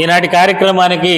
ఈనాటి కార్యక్రమానికి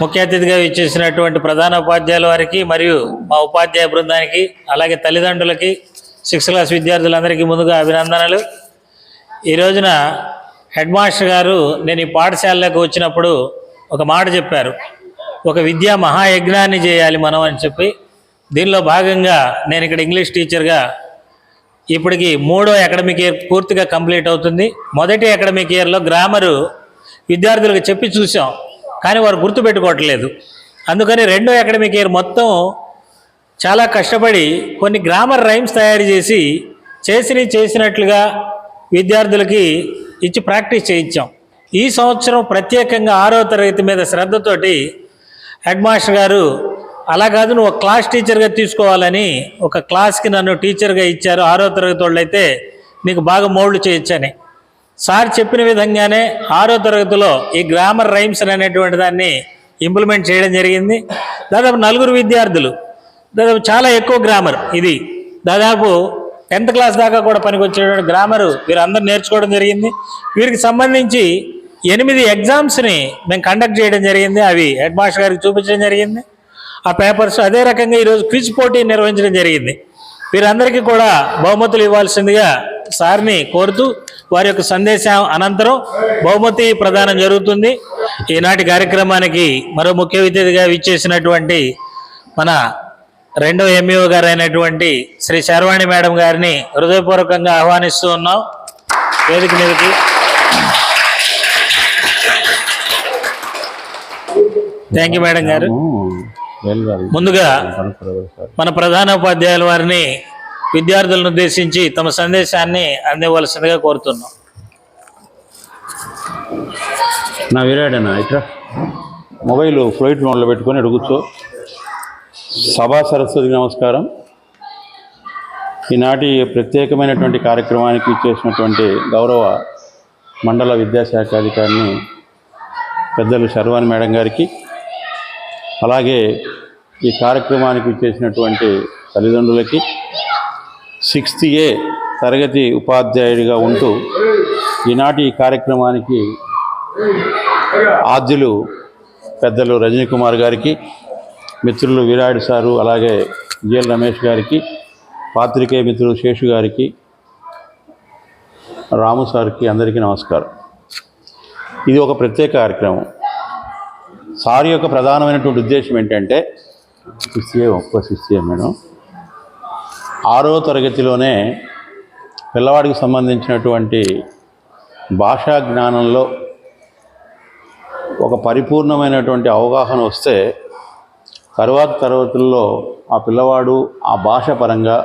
ముఖ్య అతిథిగా ఇచ్చేసినటువంటి ప్రధాన ఉపాధ్యాయుల వారికి మరియు మా ఉపాధ్యాయ బృందానికి అలాగే తల్లిదండ్రులకి సిక్స్త్ క్లాస్ విద్యార్థులందరికీ ముందుగా అభినందనలు. ఈ రోజున హెడ్ మాస్టర్ గారు నేను ఈ పాఠశాలలోకి వచ్చినప్పుడు ఒక మాట చెప్పారు. ఒక విద్యా మహాయజ్ఞాన్ని చేయాలి మనం అని చెప్పి. దీనిలో భాగంగా నేను ఇక్కడ ఇంగ్లీష్ టీచర్గా ఇప్పటికి మూడో అకాడమిక్ ఇయర్ పూర్తిగా కంప్లీట్ అవుతుంది. మొదటి అకాడమిక్ ఇయర్లో గ్రామరు విద్యార్థులకు చెప్పి చూసాం కానీ వారు గుర్తుపెట్టుకోవట్లేదు. అందుకని రెండో అకాడమిక్ ఇయర్ మొత్తం చాలా కష్టపడి కొన్ని గ్రామర్ రైమ్స్ తయారు చేసి చేసినవి చేసినట్లుగా విద్యార్థులకి ఇచ్చి ప్రాక్టీస్ చేయించాం. ఈ సంవత్సరం ప్రత్యేకంగా ఆరో తరగతి మీద శ్రద్ధతోటి హెడ్ మాస్టర్ గారు అలా కాదు నువ్వు ఒక క్లాస్ టీచర్గా తీసుకోవాలని ఒక క్లాస్కి నన్ను టీచర్గా ఇచ్చారు ఆరో తరగతి వాళ్ళు అయితే నీకు బాగా మోల్డ్ చేయొచ్చని. సార్ చెప్పిన విధంగానే ఆరో తరగతిలో ఈ గ్రామర్ రైమ్స్ అనేటువంటి దాన్ని ఇంప్లిమెంట్ చేయడం జరిగింది. దాదాపు నలుగురు విద్యార్థులు. దాదాపు చాలా ఎక్కువ గ్రామర్ ఇది. దాదాపు టెన్త్ క్లాస్ దాకా కూడా పనికొచ్చేటువంటి గ్రామరు వీరందరూ నేర్చుకోవడం జరిగింది. వీరికి సంబంధించి ఎనిమిది ఎగ్జామ్స్ని మేము కండక్ట్ చేయడం జరిగింది. అవి హెడ్ మాస్టర్ గారికి చూపించడం జరిగింది. ఆ పేపర్స్ అదే రకంగా ఈరోజు క్విజ్ పోటీ నిర్వహించడం జరిగింది. వీరందరికీ కూడా బహుమతులు ఇవ్వాల్సిందిగా సార్ని కోరుతూ వారి యొక్క సందేశం అనంతరం బహుమతి ప్రదానం జరుగుతుంది. ఈనాటి కార్యక్రమానికి మరో ముఖ్య అతిథిగా విచ్చేసినటువంటి మన రెండో ఎంఈఓ గారు అయినటువంటి శ్రీ శర్వాణి మేడం గారిని హృదయపూర్వకంగా ఆహ్వానిస్తూ ఉన్నాం. వేదిక మీదకి. థ్యాంక్ యూ మేడం గారు. ముందుగా మన ప్రధాన ఉపాధ్యాయుల వారిని విద్యార్థులను ఉద్దేశించి తమ సందేశాన్ని అందివ్వవలసిందిగా కోరుతున్నాం. నా వీరాడనా? ఇట్రా. మొబైల్ ఫ్లైట్ మోడ్లో పెట్టుకొని అడుగుతూ సభా సరస్వతికి నమస్కారం. ఈనాటి ప్రత్యేకమైనటువంటి కార్యక్రమానికి చేసినటువంటి గౌరవ మండల విద్యాశాఖ అధికారిని పెద్దలు శర్వాణి మేడం గారికి అలాగే ఈ కార్యక్రమానికి చేసినటువంటి తల్లిదండ్రులకి సిక్స్త్ ఏ తరగతి ఉపాధ్యాయుడిగా ఉంటూ ఈనాటి ఈ కార్యక్రమానికి ఆద్యులు పెద్దలు రజనీ కుమార్ గారికి మిత్రులు విరాయుడు సారు అలాగే జిఎల్ రమేష్ గారికి పాత్రికేయ మిత్రులు శేషు గారికి రాము సార్కి అందరికీ నమస్కారం. ఇది ఒక ప్రత్యేక కార్యక్రమం. సార్ యొక్క ప్రధానమైనటువంటి ఉద్దేశం ఏంటంటే సిస్సే ఒక్క సిస్సే మేడం. ఆరో తరగతిలోనే పిల్లవాడికి సంబంధించినటువంటి భాషా జ్ఞానంలో ఒక పరిపూర్ణమైనటువంటి అవగాహన వస్తే తరువాత తరగతుల్లో ఆ పిల్లవాడు ఆ భాష పరంగా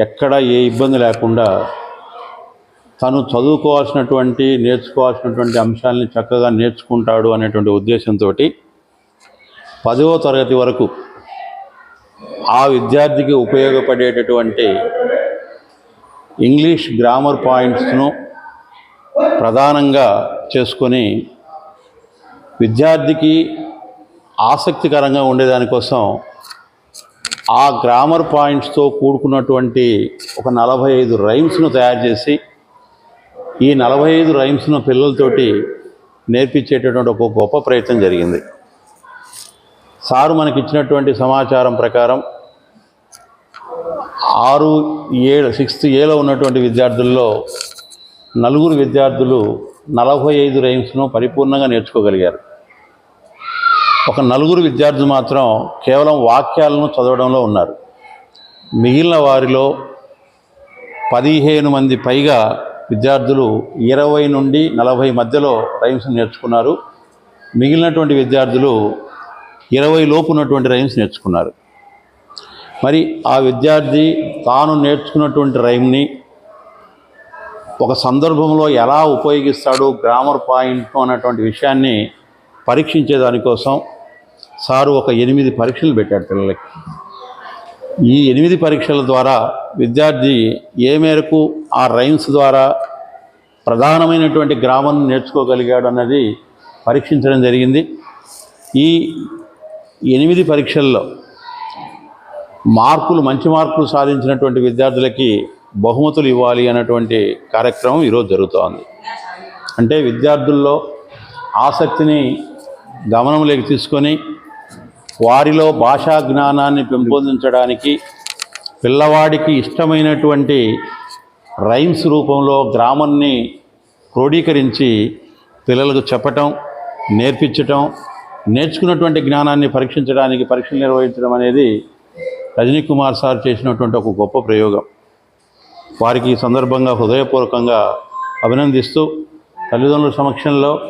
ఎక్కడ ఏ ఇబ్బంది లేకుండా తను చదువుకోవాల్సినటువంటి నేర్చుకోవాల్సినటువంటి అంశాలని చక్కగా నేర్చుకుంటాడు అనేటువంటి ఉద్దేశంతో పదవ తరగతి వరకు ఆ విద్యార్థికి ఉపయోగపడేటటువంటి ఇంగ్లీష్ గ్రామర్ పాయింట్స్ను ప్రధానంగా చేసుకొని విద్యార్థికి ఆసక్తికరంగా ఉండేదానికోసం ఆ గ్రామర్ పాయింట్స్తో కూడుకున్నటువంటి ఒక నలభై ఐదు రైమ్స్ను తయారు చేసి ఈ నలభై ఐదు రైమ్స్ను పిల్లలతోటి నేర్పించేటటువంటి ఒక గొప్ప ప్రయత్నం జరిగింది. సారు మనకి ఇచ్చినటువంటి సమాచారం ప్రకారం ఆరు ఏడు సిక్స్త్ ఏలో ఉన్నటువంటి విద్యార్థుల్లో నలుగురు విద్యార్థులు నలభై ఐదు రైమ్స్ను పరిపూర్ణంగా నేర్చుకోగలిగారు. ఒక నలుగురు విద్యార్థులు మాత్రం కేవలం వాక్యాలను చదవడంలో ఉన్నారు. మిగిలిన వారిలో పదిహేను మంది పైగా విద్యార్థులు ఇరవై నుండి నలభై మధ్యలో రైమ్స్ నేర్చుకున్నారు. మిగిలినటువంటి విద్యార్థులు ఇరవై లోపు ఉన్నటువంటి రైమ్స్ నేర్చుకున్నారు. మరి ఆ విద్యార్థి తాను నేర్చుకున్నటువంటి రైమ్ని ఒక సందర్భంలో ఎలా ఉపయోగిస్తాడు గ్రామర్ పాయింట్ అన్నటువంటి విషయాన్ని పరీక్షించేదానికోసం సారు ఒక ఎనిమిది పరీక్షలు పెట్టాడు పిల్లలకి. ఈ ఎనిమిది పరీక్షల ద్వారా విద్యార్థి ఏ మేరకు ఆ రైమ్స్ ద్వారా ప్రధానమైనటువంటి గ్రామర్ను నేర్చుకోగలిగాడు అన్నది పరీక్షించడం జరిగింది. ఈ ఎనిమిది పరీక్షల్లో మార్కులు మంచి మార్కులు సాధించినటువంటి విద్యార్థులకి బహుమతులు ఇవ్వాలి అన్నటువంటి కార్యక్రమం ఈరోజు జరుగుతోంది. అంటే విద్యార్థుల్లో ఆసక్తిని గమనంలోకి తీసుకొని వారిలో భాషా జ్ఞానాన్ని పెంపొందించడానికి పిల్లవాడికి ఇష్టమైనటువంటి రైమ్స్ రూపంలో గ్రామాన్ని క్రోడీకరించి పిల్లలకు చెప్పటం నేర్పించటం నేర్చుకున్నటువంటి జ్ఞానాన్ని పరీక్షించడానికి పరీక్షలు నిర్వహించడం అనేది రజనీ కుమార్ సార్ చేసినటువంటి ఒక గొప్ప ప్రయోగం. వారికి సందర్భంగా హృదయపూర్వకంగా అభినందిస్తూ తల్లిదండ్రుల సమక్షంలో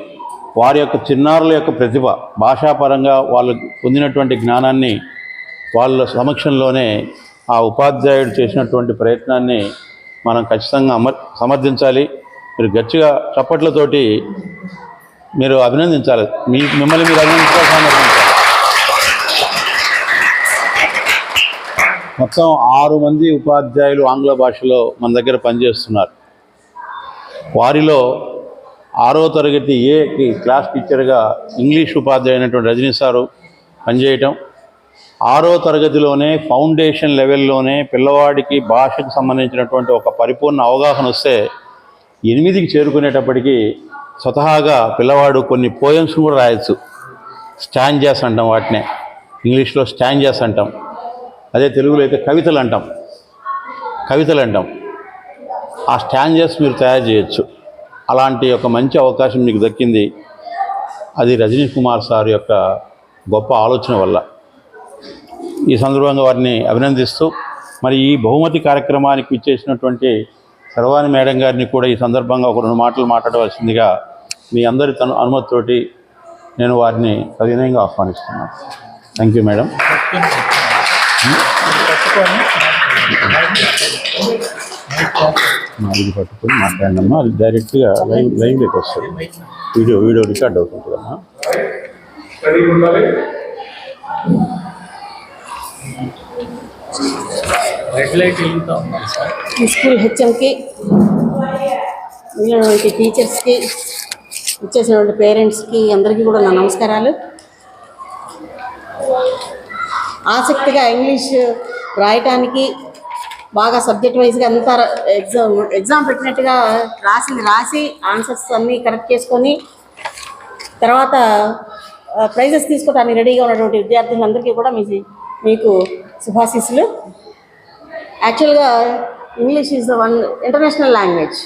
వారి యొక్క చిన్నారుల యొక్క ప్రతిభ భాషాపరంగా వాళ్ళు పొందినటువంటి జ్ఞానాన్ని వాళ్ళ సమక్షంలోనే ఆ ఉపాధ్యాయుడు చేసినటువంటి ప్రయత్నాన్ని మనం ఖచ్చితంగా అమర్ సమర్థించాలి. మీరు గట్టిగా చప్పట్లతోటి మీరు అభినందించాలి. మీ మిమ్మల్ని మీరు అభినందించాల్సి మొత్తం ఆరు మంది ఉపాధ్యాయులు ఆంగ్ల భాషలో మన దగ్గర పనిచేస్తున్నారు. వారిలో ఆరో తరగతి ఏకి క్లాస్ టీచర్గా ఇంగ్లీష్ ఉపాధ్యాయు అయినటువంటి రజనీ సారు పనిచేయటం. ఆరో తరగతిలోనే ఫౌండేషన్ లెవెల్లోనే పిల్లవాడికి భాషకు సంబంధించినటువంటి ఒక పరిపూర్ణ అవగాహన వస్తే ఎనిమిదికి చేరుకునేటప్పటికీ స్వతహాగా పిల్లవాడు కొన్ని పోయమ్స్ కూడా రాయొచ్చు. చేసి అంటాం వాటినే. ఇంగ్లీష్లో స్టాంజాస్ అంటాం. అదే తెలుగులో అయితే కవితలు అంటాం. కవితలు అంటాం. ఆ స్టాంజెస్ మీరు తయారు చేయొచ్చు. అలాంటి ఒక మంచి అవకాశం మీకు దక్కింది. అది రజనీ కుమార్ సార్ యొక్క గొప్ప ఆలోచన వల్ల. ఈ సందర్భంగా వారిని అభినందిస్తూ మరి ఈ బహుమతి కార్యక్రమానికి ఇచ్చేసినటువంటి సర్వాణి మేడం గారిని కూడా ఈ సందర్భంగా ఒక రెండు మాటలు మాట్లాడవలసిందిగా మీ అందరి తను అనుమతితోటి నేను వారిని సవినయంగా ఆహ్వానిస్తున్నాను. Thank you madam. ఇది పట్టుకొని మాట్లాడినమ్మా. అది డైరెక్ట్గా లైవ్ లైవ్లోకి వస్తుంది. Video video record red light sir? ఈ స్కూల్ హెచ్ఎంకి మిగిలినటువంటి టీచర్స్కి వచ్చేసినటువంటి పేరెంట్స్కి అందరికీ కూడా నా నమస్కారాలు. ఆసక్తిగా ఇంగ్లీష్ రాయటానికి బాగా సబ్జెక్ట్ వైజ్గా అంతా ఎగ్జామ్ ఎగ్జామ్ పెట్టినట్టుగా రాసింది. రాసి ఆన్సర్స్ అన్నీ కరెక్ట్ చేసుకొని తర్వాత ప్రైజెస్ తీసుకోవడానికి రెడీగా ఉన్నటువంటి విద్యార్థులందరికీ కూడా మీ మీకు శుభాశీస్సులు. యాక్చువల్గా English is the one international language.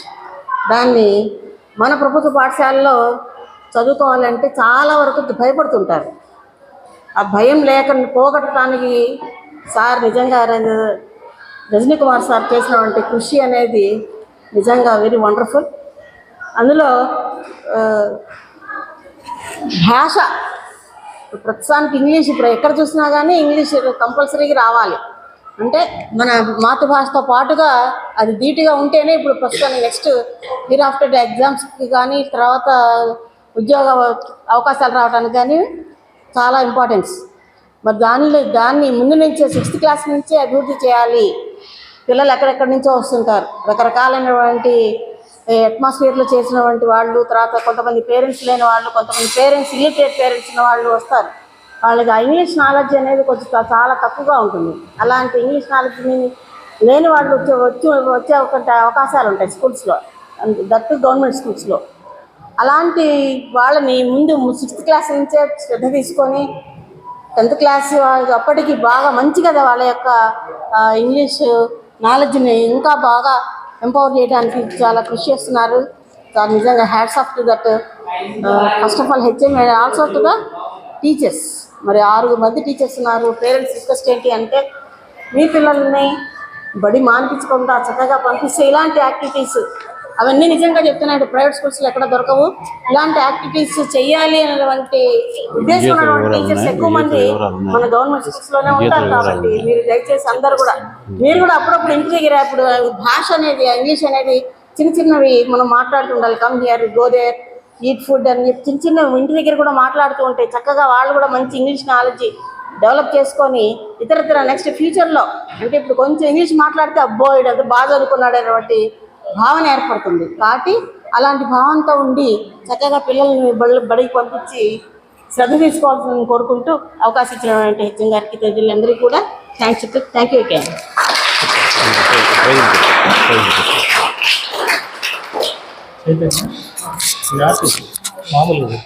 దాన్ని మన ప్రభుత్వ పాఠశాలలో చదువుకోవాలంటే చాలా వరకు భయపడుతుంటారు. ఆ భయం లేక పోగొట్టడానికి సార్ నిజంగా రజనీకుమార్ రజనీ కుమార్ సార్ చేసినటువంటి కృషి అనేది నిజంగా వెరీ వండర్ఫుల్. అందులో భాష ప్రస్తుతానికి ఇంగ్లీష్ ఇప్పుడు ఎక్కడ చూసినా కానీ ఇంగ్లీష్ కంపల్సరీగా రావాలి. అంటే మన మాతృభాషతో పాటుగా అది ధీటుగా ఉంటేనే ఇప్పుడు ప్రస్తుతానికి నెక్స్ట్ ఇయర్ ఆఫ్టర్ ఎగ్జామ్స్కి కానీ తర్వాత ఉద్యోగ అవకాశాలు రావడానికి కానీ చాలా ఇంపార్టెన్స్ మరి దానిలో దాన్ని ముందు నుంచే సిక్స్త్ క్లాస్ నుంచే అభివృద్ధి చేయాలి. పిల్లలు ఎక్కడెక్కడి నుంచో వస్తుంటారు. రకరకాలైనటువంటి అట్మాస్ఫియర్లో చేసినటువంటి వాళ్ళు తర్వాత కొంతమంది పేరెంట్స్ లేని వాళ్ళు కొంతమంది పేరెంట్స్ ఇల్లిటరేట్ పేరెంట్స్ ఉన్న వాళ్ళు వస్తారు. వాళ్ళకి ఆ ఇంగ్లీష్ నాలెడ్జ్ అనేది కొంచెం చాలా తక్కువగా ఉంటుంది. అలాంటి ఇంగ్లీష్ నాలెడ్జ్ని లేని వాళ్ళు వచ్చే వచ్చి వచ్చే ఒక అవకాశాలు ఉంటాయి స్కూల్స్లో దట్టు గవర్నమెంట్ స్కూల్స్లో అలాంటి వాళ్ళని ముందు సిక్స్త్ క్లాస్ నుంచే శ్రద్ధ తీసుకొని టెన్త్ క్లాస్ అప్పటికి బాగా మంచి కదా వాళ్ళ యొక్క ఇంగ్లీష్ నాలెడ్జ్ని ఇంకా బాగా ఎంపవర్ చేయడానికి చాలా కృషి చేస్తున్నారు. చాలా నిజంగా hats off to that first of all HM also to the teachers మరి ఆరుగురు మంది టీచర్స్ ఉన్నారు. పేరెంట్స్ రిక్వెస్ట్ ఏంటి అంటే మీ పిల్లల్ని బడి మానిపించకుండా చక్కగా పంపిస్తే ఇలాంటి యాక్టివిటీస్ అవన్నీ నిజంగా చెప్తున్నాడు ప్రైవేట్ స్కూల్స్లో ఎక్కడ దొరకవు. ఇలాంటి యాక్టివిటీస్ చేయాలి అనేటువంటి ఉద్దేశం ఉన్నటువంటి టీచర్స్ ఎక్కువ మంది మన గవర్నమెంట్ స్కూల్స్లోనే ఉంటారు కాబట్టి మీరు దయచేసి అందరు కూడా మీరు కూడా అప్పుడప్పుడు ఇంటి దగ్గర ఇప్పుడు భాష అనేది ఇంగ్లీష్ అనేది చిన్న చిన్నవి మనం మాట్లాడుతుండాలి come here go there eat food అని చెప్పి చిన్న చిన్న ఇంటి దగ్గర కూడా మాట్లాడుతూ ఉంటే చక్కగా వాళ్ళు కూడా మంచి ఇంగ్లీష్ నాలెడ్జ్ డెవలప్ చేసుకొని ఇతరత్ర నెక్స్ట్ ఫ్యూచర్లో అంటే ఇప్పుడు కొంచెం ఇంగ్లీష్ మాట్లాడితే అబ్బో ఇదంతా బాగా చదువుకున్నాడు అనేటువంటి భావన ఏర్పడుతుంది. కాబట్టి అలాంటి భావంతో ఉండి చక్కగా పిల్లల్ని బడి బడికి పంపించి శ్రద్ధ తీసుకోవాల్సిందని కోరుకుంటూ అవకాశం ఇచ్చినటువంటి హెచ్ఎం గారికి తల్లిదండ్రులందరికీ కూడా థ్యాంక్స్ థ్యాంక్ యూ again. మామూలుగా